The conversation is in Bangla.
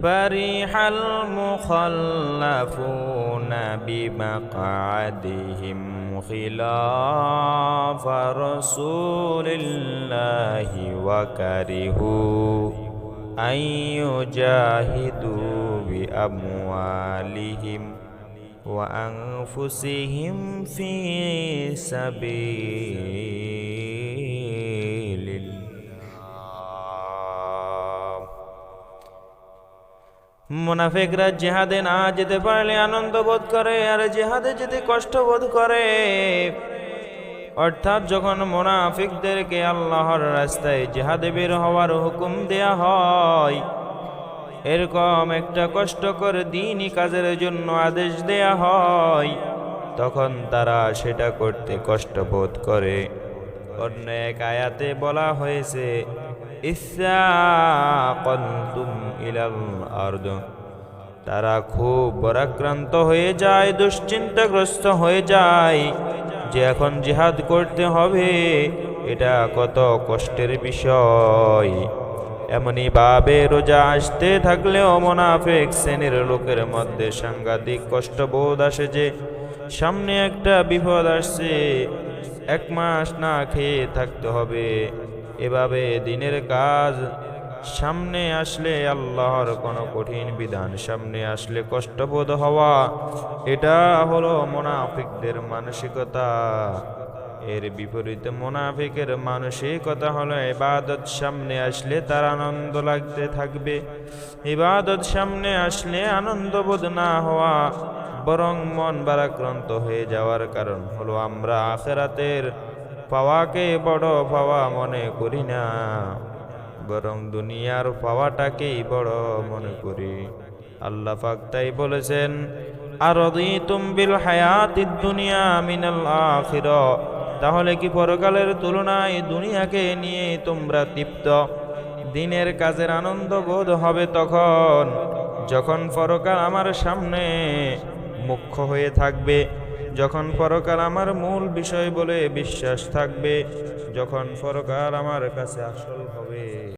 فرح المخلفون بمقعدهم خلاف رسول الله وكرهوا أن يجاهدوا بأموالهم وأنفسهم في سبيل মুনাফিকরা জেহাদে না যেতে পারলে আনন্দ বোধ করে, আর জেহাদে যেতে কষ্ট বোধ করে, অর্থাৎ যখন মুনাফিকদেরকে আল্লাহর রাস্তায় জেহাদে বের হওয়ার হুকুম দেয়া হয়, এরকম একটা কষ্টকর দিনই কাজের জন্য আদেশ দেয়া হয়, তখন তারা সেটা করতে কষ্ট বোধ করে। অন্য এক আয়াতে বলা হয়েছে ইসাকুম ইলাল আরদ। তারা খুব পরাক্রান্ত হয়ে যায়, দুশ্চিন্তাগ্রস্ত হয়ে যায়। যে এখন জিহাদ করতে হবে, এটা কত কষ্টের বিষয়। এমনই ভাবে রোজা আসতে থাকলেও মোনাফেক শ্রেণির লোকের মধ্যে সাংঘাতিক কষ্টবোধ আসে যে, সামনে একটা বিপদ আসছে, এক মাস না খেয়ে থাকতে হবে। এভাবে দিনের কাজ সামনে আসলে আল্লাহর কোনো কঠিন বিধান সামনে আসলে কষ্টবোধ হওয়া, এটা হলো মোনাফিকদের মানসিকতা। এর বিপরীতে মোনাফিকের মানসিকতা হলো ইবাদত সামনে আসলে তার আনন্দ লাগতে থাকবে। ইবাদত সামনে আসলে আনন্দ বোধ না হওয়া, বরং মন বারাক্রান্ত হয়ে যাওয়ার কারণ হলো আমরা আখেরাতের পাওয়াকে বড় পাওয়া মনে করি না। বরং দুনিয়ার পাওয়াটাকেই বড় মনে করি। আল্লাহ পাক তাই বলেছেন আর বিল হায়াতিদ দুনিয়া মিনাল আখিরা তাহলে কি পরকালের তুলনায় দুনিয়াকে নিয়ে তোমরা তৃপ্ত? দিনের কাজের আনন্দ বোধ হবে তখন, যখন পরকাল আমার সামনে মুখ্য হয়ে থাকবে। যখন পরকাল আমার মূল বিষয় বলে বিশ্বাস থাকবে যখন পরকাল আমার কাছে আসল হবে।